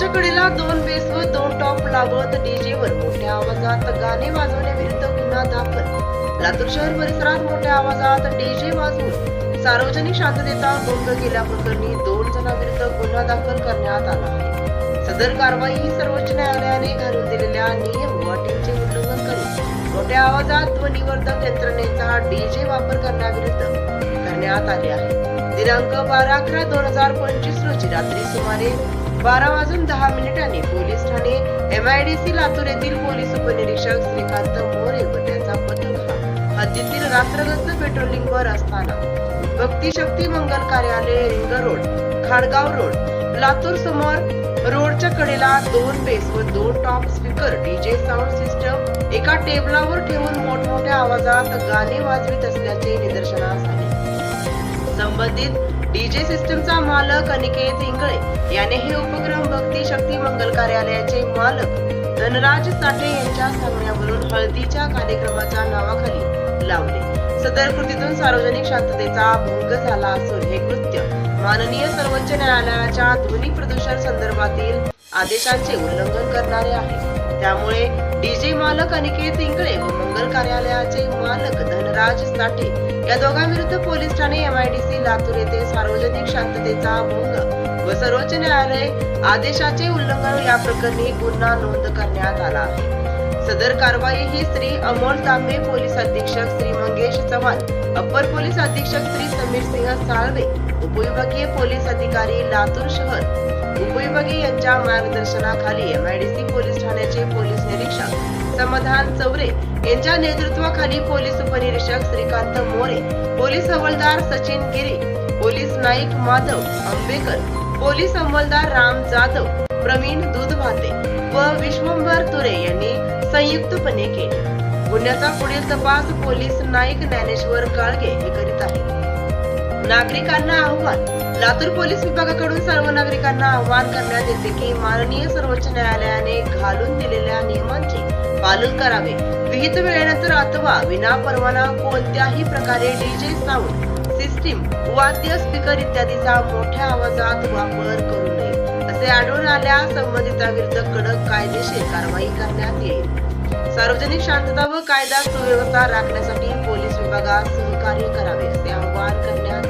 सोबत डीजे डीजेवर मोठ्या आवाजात गाणे वाजवण्याविरुद्ध गुन्हा दाखल. लातूर शहर परिसरात मोठ्या आवाजात डीजे वाजवून सार्वजनिक शांततेचा भंग केल्याप्रकरणी दोन जणांविरुद्ध गुन्हा दाखल करण्यात आला आहे. सदर कारवाई ही सर्वोच्च न्यायालयाने घालून दिलेल्या नियम व अटींचे उल्लंघन करून मोठ्या आवाजात ध्वनिवर्धक यंत्रणेचा डीजे वापर करण्याविरुद्ध करण्यात आले आहे. दिनांक बारा अकरा दोन हजार पंचवीस रोजी रात्री सुमारे बारा वाजून दहा मिनिटांनी पोलीस ठाणे एमआयडीसी लातूर येथील पोलीस उपनिरीक्षक श्रीकांत मोरे व त्याचा पथक हद्दीतील रात्रगस्त पेट्रोलिंग वर असताना भक्ती शक्ती मंगल कार्यालय ring road Khadgaon road Latur समोर रोडच्या कडेला दोन बेस व दोन top speaker DJ sound system एका टेबलावर ठेवून मोठमोठ्या आवाजात गाणे वाजवित असल्याचे निदर्शनास आले. संबंधित डीजे सिस्टमचा मालक अनिकेत इंगळे याने हे उपक्रम भक्ती शक्ती मंगल कार्यालयाचे मालक धनराज साठे यांच्या सांगण्यावरून हळदीच्या कार्यक्रमाच्या नावाखाली लावले. सदर कृतीतून सार्वजनिक शांततेचा भंग झाला असून हे कृत्य माननीय सर्वोच्च न्यायालयाच्या ध्वनी प्रदूषण संदर्भातील आदेशांचे उल्लंघन करणारे आहे. त्यामुळे डीजे मालक अनिकेत इंगळे व मंगल कार्यालयाचे मालक धनराज साठे या दोघांविरुद्ध पोलीस ठाणे एमआयडीसी लातूर येथे सार्वजनिक शांततेचा भंग व सर्वोच्च न्यायालय आदेशाचे उल्लंघन या प्रकरणी गुन्हा नोंद करण्यात आला आहे. सदर कारवाई ही श्री अमोल तांबे पोलीस अधीक्षक श्री मंगेश चव्हाण अप्पर पोलीस अधीक्षक श्री समीर सिंह साळवे उपविभागीय पोलीस अधिकारी लातूर शहर उपयोगी यांच्या मार्गदर्शनाखाली एमआयडीसी पोलीस ठाण्याचे पोलीस निरीक्षक समाधान चौरे यांच्या नेतृत्वाखाली पोलीस उपनिरीक्षक श्रीकांत मोरे पोलीस हवालदार सचिन गिरी पोलीस नाईक माधव आंबेकर पोलीस अंमलदार राम जाधव प्रवीण दूधभाते व विश्वंभर तुरे यांनी संयुक्तपणे केले. गुन्ह्याचा पुढील तपास पोलीस नाईक ज्ञानेश्वर काळगे हे करीत आहेत. नागरिकांना आव्हान लातूर पोलीस विभागाकडून सर्व नागरिकांना आवाहन करण्यात येते की माननीय सर्वोच्च न्यायालयाने घालून दिलेल्या नियमांचे पालन करावे. विहित वेळेनंतर अथवा विना परवाना कोणत्याही प्रकारे डीजे साऊंड सिस्टीम वाद्य स्पीकर इत्यादीचा मोठ्या आवाजात वापर करू नये. असे आढळून आल्या संबंधितांविरुद्ध कडक कायदेशीर कारवाई करण्यात येईल. सार्वजनिक शांतता व कायदा सुव्यवस्था राखण्यासाठी पोलीस विभागात सहकार्य करावे असे आवाहन करण्यात